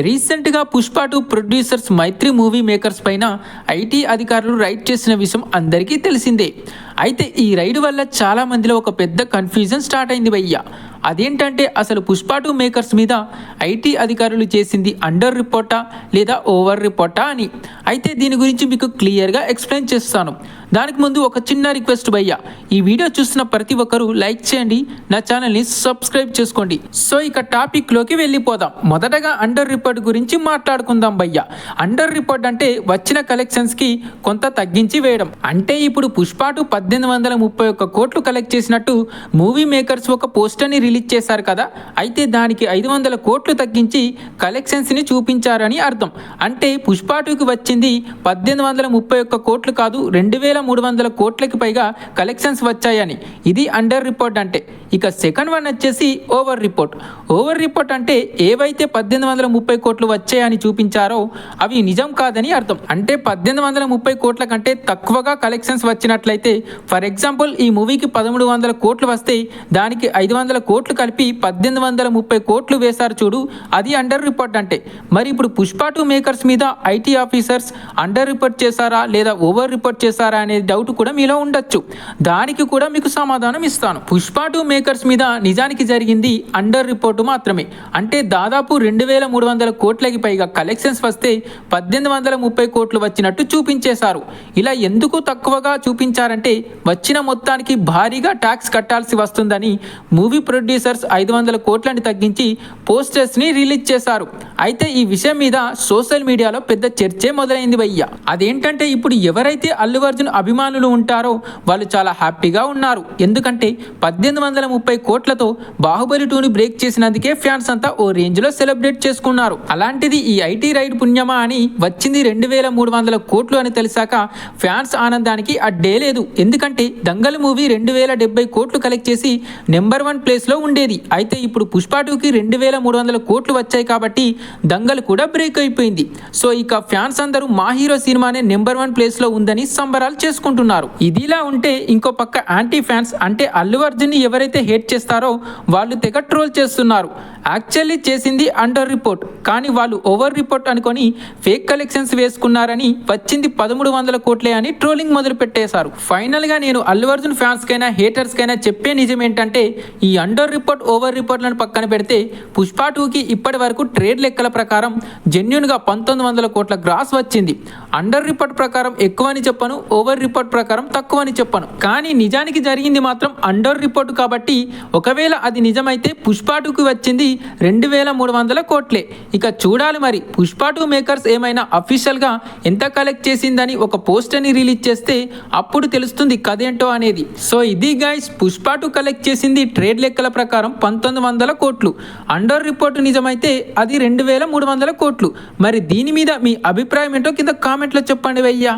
రీసెంట్గా Pushpa two producers Mythri movie makers పైన IT అధికారులు రైడ్ చేసిన విషయం అందరికీ తెలిసిందే. అయితే ఈ రైడ్ వల్ల చాలా మందిలో ఒక పెద్ద కన్ఫ్యూజన్ స్టార్ట్ అయింది భయ్య. అదేంటంటే అసలు పుష్ప టూ మేకర్స్ మీద ఐటీ అధికారులు చేసింది అండర్ రిపోర్టా లేదా ఓవర్ రిపోర్టా అని? అయితే దీని గురించి మీకు క్లియర్గా ఎక్స్ప్లెయిన్ చేస్తాను. దానికి ముందు ఒక చిన్న రిక్వెస్ట్ భయ్య. ఈ వీడియో చూస్తున్న ప్రతి ఒక్కరూ లైక్ చేయండి నా ఛానల్ని సబ్స్క్రైబ్ చేసుకోండి. సో ఇక టాపిక్లోకి వెళ్ళిపోదాం. మొదటగా అండర్ రిపోర్ట్ గురించి మాట్లాడుకుందాం భయ్య. అండర్ రిపోర్ట్ అంటే వచ్చిన కలెక్షన్స్కి కొంత తగ్గించి వేయడం. అంటే ఇప్పుడు పుష్పాటు పద్దెనిమిది వందల ముప్పై ఒక్క కోట్లు కలెక్ట్ చేసినట్టు మూవీ మేకర్స్ ఒక పోస్టర్ని రిలీజ్ చేశారు కదా? అయితే దానికి ఐదు వందల కోట్లు తగ్గించి కలెక్షన్స్ని చూపించారని అర్థం. అంటే పుష్ప టూకి వచ్చింది పద్దెనిమిది వందల ముప్పై ఒక్క కోట్లు కాదు రెండు వేల మూడు వందల కోట్లకి పైగా కలెక్షన్స్ వచ్చాయని. ఇది అండర్ రిపోర్ట్ అంటే. ఇక సెకండ్ వన్ వచ్చేసి ఓవర్ రిపోర్ట్. ఓవర్ రిపోర్ట్ అంటే ఏవైతే పద్దెనిమిది వందల ముప్పై కోట్లు వచ్చాయని చూపించారో అవి నిజం కాదని అర్థం. అంటే పద్దెనిమిది వందల ముప్పై కోట్ల కంటే తక్కువగా కలెక్షన్స్ వచ్చినట్లయితే ఫర్ ఎగ్జాంపుల్ ఈ మూవీకి పదమూడు వందల కోట్లు వస్తే దానికి ఐదు వందల కోట్లు కలిపి పద్దెనిమిది వందల ముప్పై కోట్లు వేశారు చూడు. అది అండర్ రిపోర్ట్ అంటే మరి ఇప్పుడు పుష్ప టూ మేకర్స్ మీద ఐటీ ఆఫీసర్స్ అండర్ రిపోర్ట్ చేశారా లేదా ఓవర్ రిపోర్ట్ చేశారా అనే డౌట్ కూడా మీలో ఉండొచ్చు. దానికి కూడా మీకు సమాధానం ఇస్తాను. పుష్ప టూ మేకర్స్ మీద నిజానికి జరిగింది అండర్ రిపోర్టు మాత్రమే. అంటే దాదాపు రెండు వేల మూడు వందల కోట్లకి పైగా కలెక్షన్స్ వస్తే పద్దెనిమిది వందల ముప్పై కోట్లు వచ్చినట్టు చూపించేశారు. ఇలా ఎందుకు తక్కువగా చూపించారంటే వచ్చిన మొత్తానికి భారీగా ట్యాక్స్ కట్టాల్సి వస్తుందని మూవీ ప్రొడ్యూసర్స్ ఐదు వందల కోట్లని తగ్గించి పోస్టర్స్ని రిలీజ్ చేశారు. అయితే ఈ విషయం మీద సోషల్ మీడియాలో పెద్ద చర్చే మొదలైంది భయ్య. అదేంటంటే ఇప్పుడు ఎవరైతే అల్లు అర్జున్ అభిమానులు ఉంటారో వాళ్ళు చాలా హ్యాపీగా ఉన్నారు. ఎందుకంటే పద్దెనిమిది వందల ముప్పై కోట్లతో బాహుబలి టూని బ్రేక్ చేసినందుకే ఫ్యాన్స్ అంతా ఓ రేంజ్లో సెలబ్రేట్ చేసుకున్నారు. అలాంటిది ఈ ఐటీ రైడ్ పుణ్యమా అని వచ్చింది రెండు వేల మూడు వందల కోట్లు అని తెలిసాక ఫ్యాన్స్ ఆనందానికి అడ్డే లేదు. ఎందుకంటే దంగల్ మూవీ రెండు వేల డెబ్బై కోట్లు కలెక్ట్ చేసి నెంబర్ వన్ ప్లేస్లో ఉండేది. అయితే ఇప్పుడు పుష్ప టూకి రెండు వేల మూడు వందల కోట్లు వచ్చాయి కాబట్టి దంగల్ కూడా బ్రేక్ అయిపోయింది. సో ఇక ఫ్యాన్స్ అందరూ మా హీరో సినిమానే నెంబర్ వన్ ప్లేస్లో ఉందని సంబరాలు చేసుకుంటున్నారు. ఇదిలా ఉంటే ఇంకో పక్క యాంటీ ఫ్యాన్స్ అంటే అల్లు అర్జున్ని ఎవరైతే హేట్ చేస్తారో వాళ్ళు తెగ ట్రోల్ చేస్తున్నారు. యాక్చువల్లీ చేసింది అండర్ రిపోర్ట్. కానీ వాళ్ళు ఓవర్ రిపోర్ట్ అనుకొని ఫేక్ కలెక్షన్స్ వేసుకున్నారని వచ్చింది పదమూడు వందల కోట్లే అని ట్రోలింగ్ మొదలు పెట్టేశారు. ఫైనల్గా నేను అల్లు అర్జున్ ఫ్యాన్స్కైనా హేటర్స్కైనా చెప్పే నిజం ఏంటంటే ఈ అండర్ రిపోర్ట్ ఓవర్ రిపోర్ట్లను పక్కన పెడితే పుష్ప టూకి ఇప్పటి వరకు ట్రేడ్ లెక్కల ప్రకారం జెన్యున్గా పంతొమ్మిది వందల కోట్ల గ్రాస్ వచ్చింది. అండర్ రిపోర్ట్ ప్రకారం ఎక్కువ అని చెప్పను ఓవర్ రిపోర్ట్ ప్రకారం తక్కువ అని చెప్పను. కానీ నిజానికి జరిగింది మాత్రం అండర్ రిపోర్ట్ కాబట్టి ఒకవేళ అది నిజమైతే పుష్ప వచ్చింది రెండు వేల మూడు వందల కోట్లే. ఇక చూడాలి మరి పుష్పాటు టూ మేకర్స్ ఏమైనా అఫీషియల్గా ఎంత కలెక్ట్ చేసిందని ఒక పోస్టర్ని రిలీజ్ చేస్తే అప్పుడు తెలుస్తుంది కదేంటో అనేది. సో ఇది గైస్ పుష్పాటు కలెక్ట్ చేసింది ట్రేడ్ లెక్కల ప్రకారం పంతొమ్మిది వందల కోట్లు. అండర్ రిపోర్ట్ నిజమైతే అది రెండు వేల మూడు వందల కోట్లు. మరి దీని మీద మీ అభిప్రాయం ఏంటో కింద కామెంట్లో చెప్పండి వయ్యా.